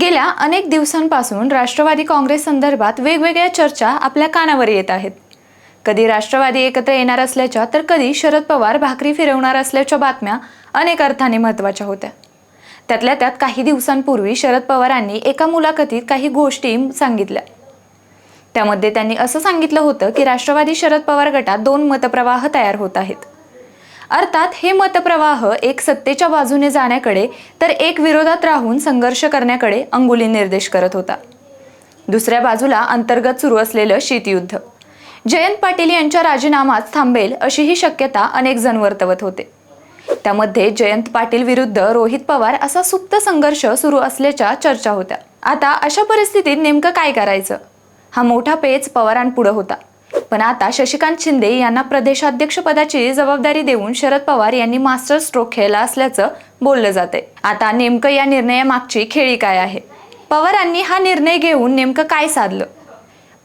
गेल्या अनेक दिवसांपासून राष्ट्रवादी काँग्रेस संदर्भात वेगवेगळ्या चर्चा आपल्या कानावर येत आहेत. कधी राष्ट्रवादी एकत्र येणार असल्याच्या तर कधी शरद पवार भाकरी फिरवणार असल्याच्या बातम्या अनेक अर्थाने महत्त्वाच्या होत्या. त्यातल्या त्यात काही दिवसांपूर्वी शरद पवारांनी एका मुलाखतीत काही गोष्टी सांगितल्या. त्यामध्ये त्यांनी असं सांगितलं होतं की राष्ट्रवादी शरद पवार गटात दोन मतप्रवाह तयार होत आहेत. अर्थात हे मतप्रवाह एक सत्तेच्या बाजूने जाण्याकडे तर एक विरोधात राहून संघर्ष करण्याकडे अंगुली निर्देश करत होता. दुसऱ्या बाजूला अंतर्गत सुरू असलेलं शीतयुद्ध. जयंत पाटील यांच्या राजीनामाच थांबेल अशी ही शक्यता अनेक जण वर्तवत होते. त्यामध्ये जयंत पाटील विरुद्ध रोहित पवार असा सुप्त संघर्ष सुरू असल्याच्या चर्चा होत्या. आता अशा परिस्थितीत नेमकं काय करायचं? हा मोठा पेच पवारांपुढं होता. पण आता शशिकांत शिंदे यांना प्रदेशाध्यक्षपदाची जबाबदारी देऊन शरद पवार यांनी मास्टर स्ट्रोक खेळला असल्याचं बोललं जाते आता नेमकं या निर्णयामागची खेळी काय आहे? पवारांनी हा निर्णय घेऊन नेमकं काय साधलं?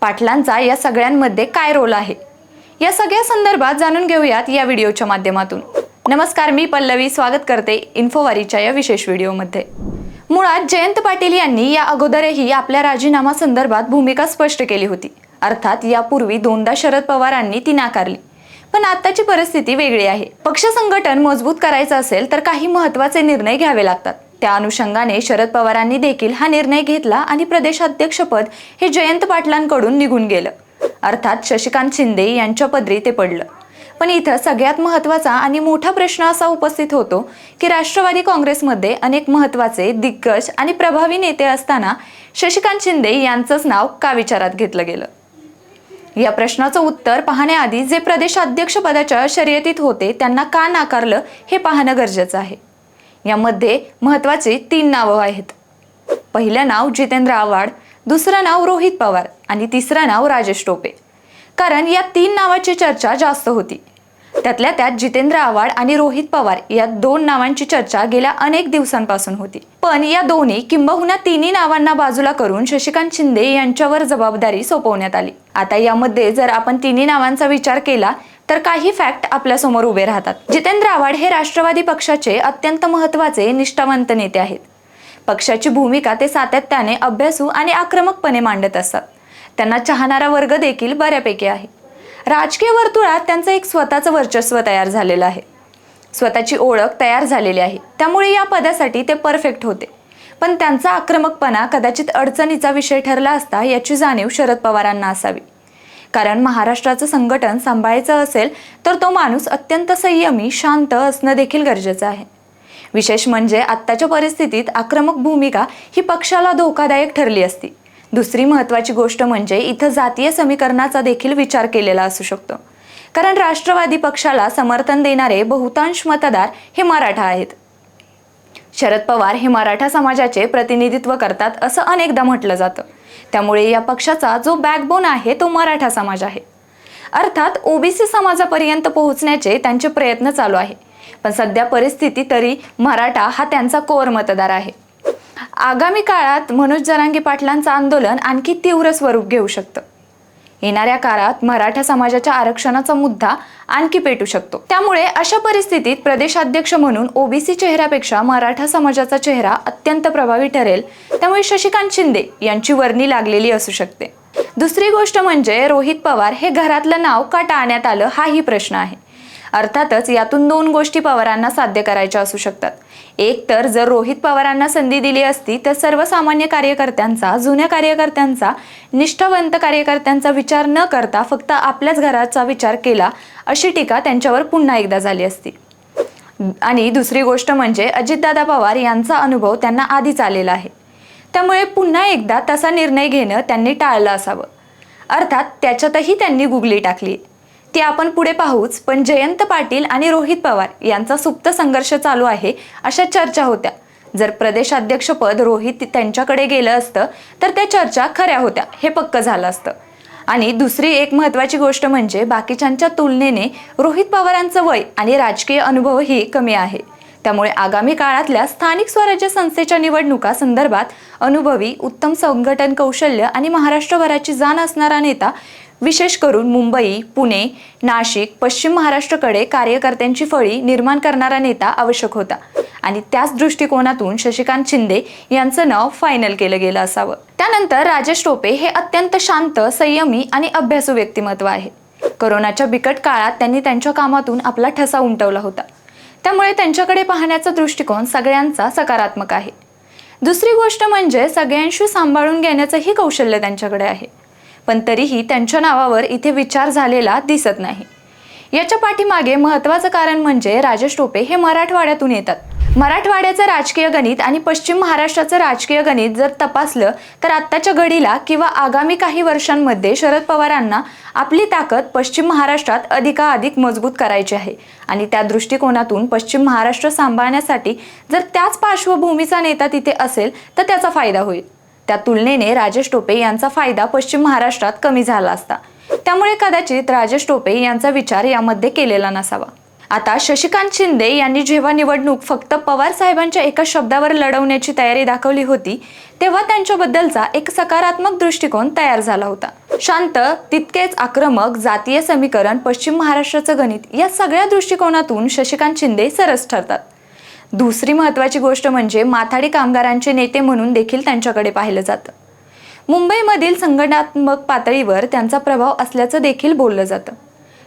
पाटलांचा या सगळ्यांमध्ये काय रोल आहे? या सगळ्या संदर्भात जाणून घेऊयात या व्हिडिओच्या माध्यमातून. नमस्कार मी पल्लवी. स्वागत करते इन्फोवारीच्या या विशेष व्हिडिओमध्ये. मुळात जयंत पाटील यांनी या अगोदरही आपल्या राजीनामा संदर्भात भूमिका स्पष्ट केली होती. अर्थात यापूर्वी दोनदा शरद पवारांनी ती नाकारली. पण आताची परिस्थिती वेगळी आहे. पक्ष संघटन मजबूत करायचं असेल तर काही महत्त्वाचे निर्णय घ्यावे लागतात. त्या अनुषंगाने शरद पवारांनी देखील हा निर्णय घेतला आणि प्रदेशाध्यक्षपद हे जयंत पाटलांकडून निघून गेलं. अर्थात शशिकांत शिंदे यांच्या पदरी ते पडलं. पण इथं सगळ्यात महत्त्वाचा आणि मोठा प्रश्न असा उपस्थित होतो की राष्ट्रवादी काँग्रेसमध्ये अनेक महत्त्वाचे दिग्गज आणि प्रभावी नेते असताना शशिकांत शिंदे यांचंच नाव का विचारात घेतलं गेलं? या प्रश्नाचं उत्तर पाहण्याआधी जे प्रदेशाध्यक्ष पदाच्या शर्यतीत होते त्यांना का नाकारलं हे पाहणं गरजेचं आहे. यामध्ये महत्त्वाची तीन नावं आहेत. पहिलं नाव जितेंद्र आव्हाड दुसरं नाव रोहित पवार आणि तिसरं नाव राजेश टोपे. कारण या तीन नावाची चर्चा जास्त होती. त्यातल्या त्यात जितेंद्र आव्हाड आणि रोहित पवार या दोन नावांची चर्चा गेल्या अनेक दिवसांपासून होती. पण या दोन्ही किंबहुना तिन्ही नावांना बाजूला करून शशिकांत शिंदे यांच्यावर जबाबदारी सोपवण्यात आली. आता यामध्ये जर आपण तिन्ही नावांचा विचार केला तर काही फॅक्ट आपल्यासमोर उभे राहतात. जितेंद्र आव्हाड हे राष्ट्रवादी पक्षाचे अत्यंत महत्त्वाचे निष्ठावंत नेते आहेत. पक्षाची भूमिका ते सातत्याने अभ्यासू आणि आक्रमकपणे मांडत असतात. त्यांना चाहणारा वर्ग देखील बऱ्यापैकी आहे. राजकीय वर्तुळात त्यांचं एक स्वतःचं वर्चस्व तयार झालेलं आहे. स्वतःची ओळख तयार झालेली आहे. त्यामुळे या पदासाठी ते परफेक्ट होते. पण त्यांचा आक्रमकपणा कदाचित अडचणीचा विषय ठरला असता याची जाणीव शरद पवारांना असावी. कारण महाराष्ट्राचं संघटन सांभाळायचं असेल तर तो माणूस अत्यंत संयमी शांत असणं देखील गरजेचं आहे. विशेष म्हणजे आत्ताच्या परिस्थितीत आक्रमक भूमिका ही पक्षाला धोकादायक ठरली असती. दुसरी महत्त्वाची गोष्ट म्हणजे इथं जातीय समीकरणाचा देखील विचार केलेला असू शकतो. कारण राष्ट्रवादी पक्षाला समर्थन देणारे बहुतांश मतदार हे मराठा आहेत. शरद पवार हे मराठा समाजाचे प्रतिनिधित्व करतात असं अनेकदा म्हटलं जातं. त्यामुळे या पक्षाचा जो बॅकबोन आहे तो मराठा समाज आहे. अर्थात ओबीसी समाजापर्यंत पोहोचण्याचे त्यांचे प्रयत्न चालू आहे. पण सध्या परिस्थिती तरी मराठा हा त्यांचा कोर मतदार आहे. आगामी काळात मनोज जरांगे पाटलांचं आंदोलन आणखी तीव्र स्वरूप घेऊ शकतं. येणाऱ्या काळात मराठा समाजाच्या आरक्षणाचा मुद्दा आणखी पेटू शकतो. त्यामुळे अशा परिस्थितीत प्रदेशाध्यक्ष म्हणून ओबीसी चेहऱ्यापेक्षा मराठा समाजाचा चेहरा अत्यंत प्रभावी ठरेल. त्यामुळे शशिकांत शिंदे यांची वर्णी लागलेली असू शकते. दुसरी गोष्ट म्हणजे रोहित पवार हे घरातलं नाव का टाळण्यात आलं हाही प्रश्न आहे. अर्थातच यातून दोन गोष्टी पवारांना साध्य करायच्या असू शकतात. एक तर जर रोहित पवारांना संधी दिली असती तर सर्वसामान्य कार्यकर्त्यांचा जुन्या कार्यकर्त्यांचा निष्ठावंत कार्यकर्त्यांचा विचार न करता फक्त आपल्याच घराचा विचार केला अशी टीका त्यांच्यावर पुन्हा एकदा झाली असती. आणि दुसरी गोष्ट म्हणजे अजितदादा पवार यांचा अनुभव त्यांना आधीच आलेला आहे. त्यामुळे पुन्हा एकदा तसा निर्णय घेणं त्यांनी टाळलं असावं. अर्थात त्याच्यातही त्यांनी गुगली टाकली. ती आपण पुढे पाहूच. पण जयंत पाटील आणि रोहित पवार यांचा सुप्त संघर्ष चालू आहे अशा चर्चा होत्या. जर प्रदेशाध्यक्षपद रोहित त्यांच्याकडे गेलं असतं तर त्या चर्चा खऱ्या होत्या. हे पक्क झालं असतं. आणि दुसरी एक महत्त्वाची गोष्ट म्हणजे बाकीच्यांच्या तुलनेने रोहित पवारांचं वय आणि राजकीय अनुभवही कमी आहे. त्यामुळे आगामी काळातल्या स्थानिक स्वराज्य संस्थेच्या निवडणुका संदर्भात अनुभवी उत्तम संघटन कौशल्य आणि महाराष्ट्रभराची जाण असणारा नेता विशेष करून मुंबई पुणे नाशिक पश्चिम महाराष्ट्रकडे कार्यकर्त्यांची फळी निर्माण करणारा नेता आवश्यक होता. आणि त्याच दृष्टिकोनातून शशिकांत शिंदे यांचं नाव फायनल केलं गेलं असावं. त्यानंतर राजेश टोपे हे अत्यंत शांत संयमी आणि अभ्यासू व्यक्तिमत्व आहे. करोनाच्या बिकट काळात त्यांनी त्यांच्या कामातून आपला ठसा उमटवला होता. त्यामुळे त्यांच्याकडे पाहण्याचा दृष्टिकोन सगळ्यांचा सकारात्मक आहे. दुसरी गोष्ट म्हणजे सगळ्यांशी सांभाळून घेण्याचंही कौशल्य त्यांच्याकडे आहे. पण तरीही त्यांच्या नावावर इथे विचार झालेला दिसत नाही. याच्या पाठीमागे महत्त्वाचं कारण म्हणजे राजेश टोपे हे मराठवाड्यातून येतात. मराठवाड्याचं राजकीय गणित आणि पश्चिम महाराष्ट्राचं राजकीय गणित जर तपासलं तर आत्ताच्या घडीला किंवा आगामी काही वर्षांमध्ये शरद पवारांना आपली ताकद पश्चिम महाराष्ट्रात अधिकाधिक मजबूत करायची आहे. आणि त्या दृष्टिकोनातून पश्चिम महाराष्ट्र सांभाळण्यासाठी जर त्याच पार्श्वभूमीचा नेता तिथे असेल तर त्याचा फायदा होईल. त्या तुलनेने राजेश टोपे यांचा फायदा पश्चिम महाराष्ट्रात कमी झाला असता. त्यामुळे कदाचित राजेश टोपे यांचा विचार यामध्ये केलेला नसावा. आता शशिकांत शिंदे यांनी जेव्हा निवडणूक फक्त पवार साहेबांच्या एका शब्दावर लढवण्याची तयारी दाखवली होती तेव्हा त्यांच्याबद्दलचा एक सकारात्मक दृष्टिकोन तयार झाला होता. शांत तितकेच आक्रमक जातीय समीकरण पश्चिम महाराष्ट्राचं गणित या सगळ्या दृष्टिकोनातून शशिकांत शिंदे सरस ठरतात. दुसरी महत्त्वाची गोष्ट म्हणजे माथाडी कामगारांचे नेते म्हणून देखील त्यांच्याकडे पाहिलं जातं. मुंबईमधील संघटनात्मक पातळीवर त्यांचा प्रभाव असल्याचं देखील बोललं जातं.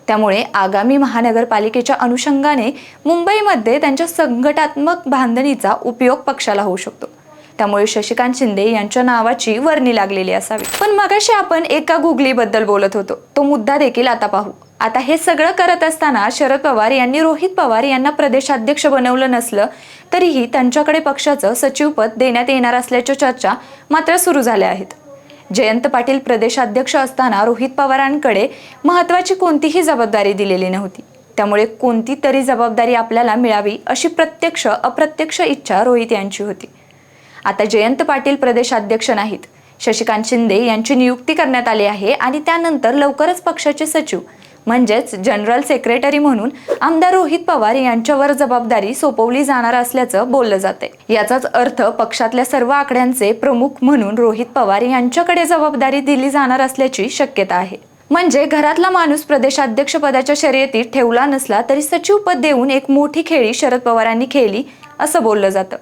त्यामुळे आगामी महानगरपालिकेच्या अनुषंगाने मुंबईमध्ये त्यांच्या संघटात्मक बांधणीचा उपयोग पक्षाला होऊ शकतो. त्यामुळे शशिकांत शिंदे यांच्या नावाची वर्णी लागलेली असावी. पण मगाशी आपण एका गुगलीबद्दल बोलत होतो. तो मुद्दा देखील आता पाहू. आता हे सगळं करत असताना शरद पवार यांनी रोहित पवार यांना प्रदेशाध्यक्ष बनवलं नसलं तरीही त्यांच्याकडे पक्षाचं सचिवपद देण्यात येणार असल्याच्या चर्चा मात्र सुरू झाल्या आहेत. जयंत पाटील प्रदेशाध्यक्ष असताना रोहित पवारांकडे महत्त्वाची कोणतीही जबाबदारी दिलेली नव्हती. त्यामुळे कोणती तरी जबाबदारी आपल्याला मिळावी अशी प्रत्यक्ष अप्रत्यक्ष इच्छा रोहित यांची होती. आता जयंत पाटील प्रदेशाध्यक्ष नाहीत. शशिकांत शिंदे यांची नियुक्ती करण्यात आली आहे आणि त्यानंतर लवकरच पक्षाचे सचिव म्हणजेच जनरल सेक्रेटरी म्हणून आमदार रोहित पवार यांच्यावर जबाबदारी सोपवली जाणार असल्याचं बोललं जाते याचाच अर्थ पक्षातल्या सर्व आकड्यांचे प्रमुख म्हणून रोहित पवार यांच्याकडे जबाबदारी दिली जाणार असल्याची शक्यता आहे. म्हणजे घरातला माणूस प्रदेशाध्यक्ष पदाच्या शर्यतीत ठेवला नसला तरी सचिवपद देऊन एक मोठी खेळी शरद पवारांनी खेळली असं बोललं जातं.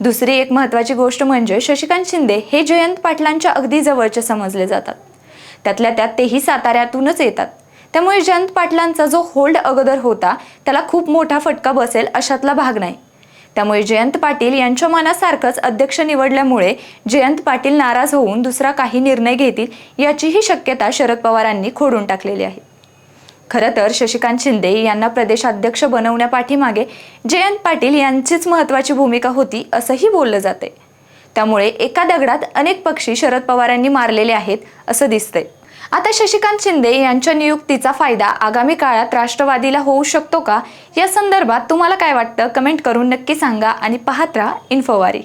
दुसरी एक महत्वाची गोष्ट म्हणजे शशिकांत शिंदे हे जयंत पाटलांच्या अगदी जवळचे समजले जातात. त्यातल्या त्यात तेही साताऱ्यातूनच येतात. त्यामुळे जयंत पाटलांचा जो होल्ड अगोदर होता त्याला खूप मोठा फटका बसेल अशातला भाग नाही. त्यामुळे जयंत पाटील यांच्या मनासारखंच अध्यक्ष निवडल्यामुळे जयंत पाटील नाराज होऊन दुसरा काही निर्णय घेतील याचीही शक्यता शरद पवारांनी खोडून टाकलेली आहे. खरं तर शशिकांत शिंदे यांना प्रदेशाध्यक्ष बनवण्यापाठीमागे जयंत पाटील यांचीच महत्त्वाची भूमिका होती असंही बोललं जाते त्यामुळे एका दगडात अनेक पक्षी शरद पवारांनी मारलेले आहेत असं दिसतंय. आता शशिकांत शिंदे यांच्या नियुक्तीचा फायदा आगामी काळात राष्ट्रवादीला होऊ शकतो का? या संदर्भात तुम्हाला काय वाटतं? कमेंट करून नक्की सांगा आणि पाहत राहा इन्फोवारी.